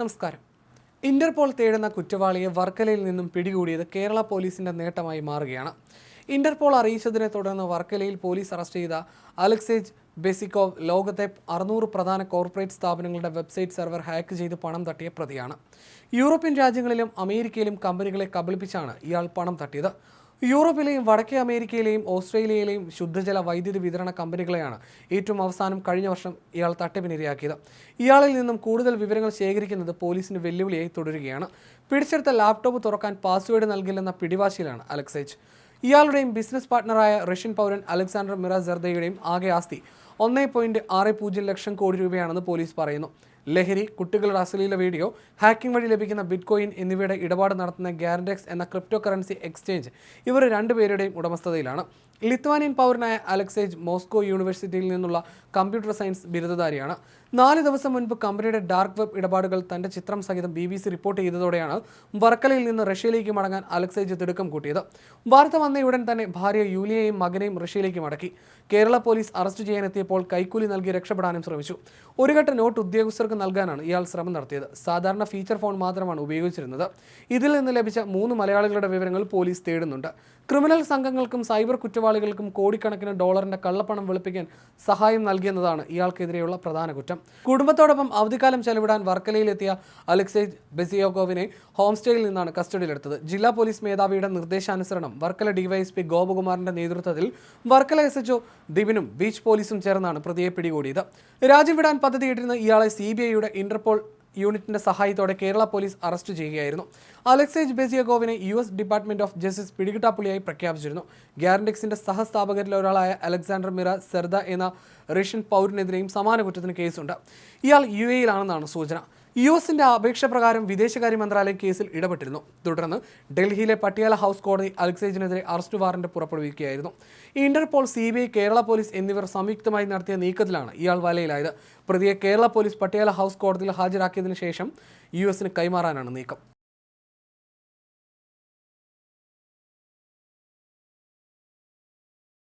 നമസ്കാരം. ഇന്റർപോൾ തേടുന്ന കുറ്റവാളിയെ വർക്കലയിൽ നിന്നും പിടികൂടിയത് കേരള പോലീസിന്റെ നേട്ടമായി മാറുകയാണ്. ഇന്റർപോൾ അറിയിച്ചതിനെ തുടർന്ന് വർക്കലയിൽ പോലീസ് അറസ്റ്റ് ചെയ്ത അലക്സേജ് ബെസിക്കോവ് ലോകത്തെ അറുന്നൂറ് പ്രധാന കോർപ്പറേറ്റ് സ്ഥാപനങ്ങളുടെ വെബ്സൈറ്റ് സെർവർ ഹാക്ക് ചെയ്ത് പണം തട്ടിയ പ്രതിയാണ്. യൂറോപ്യൻ രാജ്യങ്ങളിലും അമേരിക്കയിലും കമ്പനികളെ കബളിപ്പിച്ചാണ് ഇയാൾ പണം തട്ടിയത്. യൂറോപ്പിലെയും വടക്കേ അമേരിക്കയിലെയും ഓസ്ട്രേലിയയിലെയും ശുദ്ധജല വൈദ്യുതി വിതരണ കമ്പനികളെയാണ് ഏറ്റവും അവസാനം കഴിഞ്ഞ വർഷം ഇയാൾ തട്ടിപ്പിനിരയാക്കിയത്. ഇയാളിൽ നിന്നും കൂടുതൽ വിവരങ്ങൾ ശേഖരിക്കുന്നത് പോലീസിന് വെല്ലുവിളിയായി തുടരുകയാണ്. പിടിച്ചെടുത്ത ലാപ്ടോപ്പ് തുറക്കാൻ പാസ്വേഡ് നൽകില്ലെന്ന പിടിവാശിയിലാണ് അലക്സേജ്. ഇയാളുടെയും ബിസിനസ് പാർട്ണറായ റഷ്യൻ പൗരൻ അലക്സാണ്ടർ മിറാസെർദയുടെയും ആകെ ആസ്തി ഒന്നേ പോയിന്റ് ആറ് പൂജ്യം ലക്ഷം കോടി രൂപയാണെന്ന് പോലീസ് പറയുന്നു. ലഹരി കുട്ടികളുടെ അശ്ലീല വീഡിയോ ഹാക്കിംഗ് വഴി ലഭിക്കുന്ന ബിറ്റ്കോയിൻ എന്നിവയുടെ ഇടപാട് നടത്തുന്ന ഗ്യാരൻഡെക്സ് എന്ന ക്രിപ്റ്റോ കറൻസി എക്സ്ചേഞ്ച് ഇവർ രണ്ടുപേരുടെയും ഉടമസ്ഥതയിലാണ്. ലിത്വാനിയൻ പൗരനായ അലക്സേജ് മോസ്കോ യൂണിവേഴ്സിറ്റിയിൽ നിന്നുള്ള കമ്പ്യൂട്ടർ സയൻസ് ബിരുദധാരിയാണ്. നാല് ദിവസം മുൻപ് കമ്പനിയുടെ ഡാർക്ക് വെബ് ഇടപാടുകൾ തന്റെ ചിത്രം സഹിതം ബി ബി സി റിപ്പോർട്ട് ചെയ്തതോടെയാണ് വർക്കലയിൽ നിന്ന് റഷ്യയിലേക്ക് മടങ്ങാൻ അലക്സേജ് തിടുക്കം കൂട്ടിയത്. വാർത്ത വന്നയുടൻ തന്നെ ഭാര്യ യൂലിയയും മകനെയും റഷ്യയിലേക്ക് മടക്കി. കേരള പോലീസ് അറസ്റ്റ് ചെയ്യാനെത്തിയപ്പോൾ കൈക്കൂലി നൽകി രക്ഷപ്പെടാനും ശ്രമിച്ചു. ഒരു ഘട്ട നോട്ട് ഉദ്യോഗസ്ഥർക്ക് നൽകാനാണ് ഇയാൾ ശ്രമം നടത്തിയത്. സാധാരണ ഫീച്ചർ ഫോൺ മാത്രമാണ് ഉപയോഗിച്ചിരുന്നത്. ഇതിൽ നിന്ന് ലഭിച്ച മൂന്ന് മലയാളികളുടെ വിവരങ്ങൾ പോലീസ് തേടുന്നുണ്ട്. ക്രിമിനൽ സംഘങ്ങൾക്കും സൈബർ കുറ്റവാളികൾക്കും കോടിക്കണക്കിന് ഡോളറിന്റെ കള്ളപ്പണം വെളുപ്പിക്കാൻ സഹായം നൽകിയെന്നതാണ് ഇയാൾക്കെതിരെയുള്ള പ്രധാന കുറ്റം. കുടുംബത്തോടൊപ്പം അവധിക്കാലം ചെലവിടാൻ വർക്കലയിലെത്തിയ അലക്സേ ബെസിയോഗോവിനെ ഹോം സ്റ്റേയിൽ നിന്നാണ് കസ്റ്റഡിയിലെടുത്തത്. ജില്ലാ പോലീസ് മേധാവിയുടെ നിർദ്ദേശാനുസരണം വർക്കല ഡിവൈഎസ്പി ഗോപകുമാറിന്റെ നേതൃത്വത്തിൽ വർക്കല എസ് എച്ച്ഒ ദിവിനും ബീച്ച് പോലീസും ചേർന്നാണ് പ്രതിയെ പിടികൂടിയത്. രാജ്യം വിടാൻ പദ്ധതിയിട്ടിരുന്ന ഇയാളെ സി ബി ഐയുടെ ഇന്റർപോൾ യൂണിറ്റിന്റെ സഹായത്തോടെ കേരള പോലീസ് അറസ്റ്റ് ചെയ്യുകയായിരുന്നു. Aleksej ബെസിയഗോവിനെ U S department of justice പിടികിട്ടാപ്പുള്ളിയായി പ്രഖ്യാപിച്ചിരുന്നു. ഗ്യാരൻഡെക്സിന്റെ സഹസ്ഥാപകരിൽ ഒരാളായ അലക്സാണ്ടർ മിറ സെർദ എന്ന റഷ്യൻ പൗരനെതിരെയും സമാന കുറ്റത്തിന് കേസുണ്ട്. ഇയാൾ യു എയിലാണെന്നാണ് സൂചന. യു എസിന്റെ അപേക്ഷ പ്രകാരം വിദേശകാര്യ മന്ത്രാലയം കേസിൽ ഇടപെട്ടിരുന്നു. തുടർന്ന് ഡൽഹിയിലെ പട്ടിയാല ഹൗസ് കോടതി അലക്സേജിനെതിരെ അറസ്റ്റ് വാറന്റ് പുറപ്പെടുവിക്കുകയായിരുന്നു. ഇന്റർപോൾ സി കേരള പോലീസ് എന്നിവർ സംയുക്തമായി നടത്തിയ നീക്കത്തിലാണ് ഇയാൾ വലയിലായത്. പ്രതിയെ കേരള പോലീസ് പട്ടിയാല ഹൗസ് കോടതിയിൽ ഹാജരാക്കിയതിനു ശേഷം യു എസിന് കൈമാറാനാണ് നീക്കം.